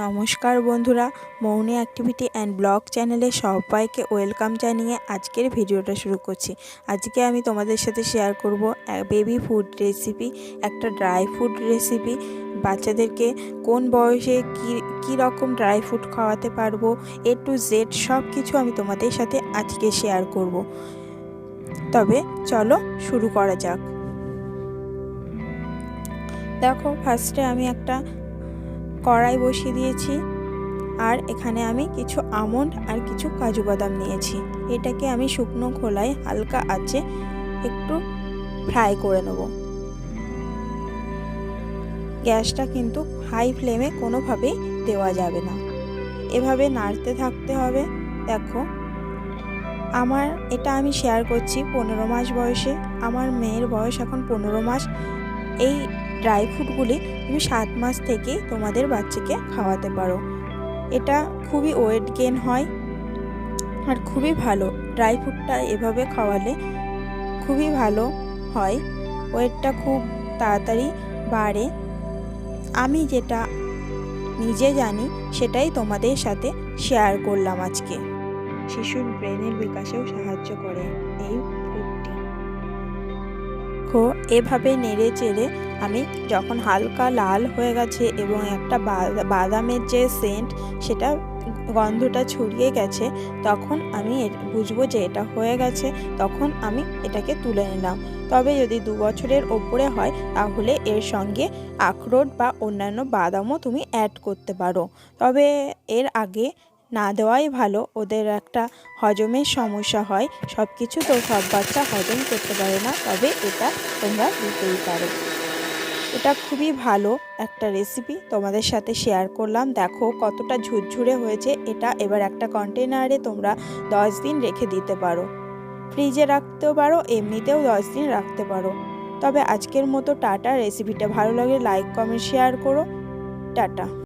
নমস্কার বন্ধুরা, মৌনি activity and blog চ্যানেলে সবাইকে ওয়েলকাম জানিয়ে আজকের ভিডিওটা শুরু করছি। আজকে আমি তোমাদের সাথে শেয়ার করব বেবি ফুড রেসিপি একটা ড্রাই ফুড রেসিপি বাচ্চাদেরকে কোন বয়সে কী কী রকম ড্রাই ফ্রুট খাওয়াতে পারব এ টু জেড সব কিছু আমি তোমাদের সাথে আজকে শেয়ার করব। তবে চলো শুরু করা যাক। দেখো ফার্স্টে আমি একটা কড়াই বসিয়ে দিয়েছি। আর এখানে আমি কিছু আমন্ড আর কিছু কাজু বাদাম নিয়েছি। এটাকে আমি শুকনো খোলায় হালকা আছে একটু ফ্রাই করে নেব। গ্যাসটা কিন্তু হাই ফ্লেমে কোনোভাবেই দেওয়া যাবে না। এভাবে নাড়তে থাকতে হবে। দেখো, আমার, এটা আমি শেয়ার করছি পনেরো মাস বয়সে। আমার মেয়ের বয়স এখন পনেরো মাস। এই ড্রাই ফ্রুটগুলি তুমি সাত মাস থেকেই তোমাদের বাচ্চাকে খাওয়াতে পারো। এটা খুবই ওয়েট গেন হয় আর খুবই ভালো। ড্রাই ফ্রুটটা এভাবে খাওয়ালে খুবই ভালো হয়। ওয়েটটা খুব তাড়াতাড়ি বাড়ে। আমি যেটা নিজে জানি সেটাই তোমাদের সাথে শেয়ার করলাম আজকে। শিশুর ব্রেনের বিকাশেও সাহায্য করে। এই দেখো, এভাবে নেড়ে চেড়ে আমি যখন হালকা লাল হয়ে গেছে এবং একটা বাদামের যে সেন্ট সেটা গন্ধটা ছড়িয়ে গেছে, তখন আমি বুঝব যে এটা হয়ে গেছে, তখন আমি এটাকে তুলে নিলাম। তবে যদি দু বছরের ওপরে হয়, তাহলে এর সঙ্গে আখরোট বা অন্যান্য বাদামও তুমি অ্যাড করতে পারো। তবে এর আগে না দেওয়াই ভালো। ওদের একটা হজমের সমস্যা হয়। সব কিছু তো সব বাচ্চা হজম করতে পারে না। তবে এটা তোমরা দিতেই পারো। এটা খুবই ভালো একটা রেসিপি তোমাদের সাথে শেয়ার করলাম। দেখো কতটা ঝুরঝুরে হয়েছে। এটা এবার একটা কন্টেনারে তোমরা দশ দিন রেখে দিতে পারো। ফ্রিজে রাখতেও পারো, এমনিতেও দশ দিন রাখতে পারো। তবে আজকের মতো টাটা। রেসিপিটা ভালো লাগে লাইক কমেন্ট শেয়ার করো। টাটা।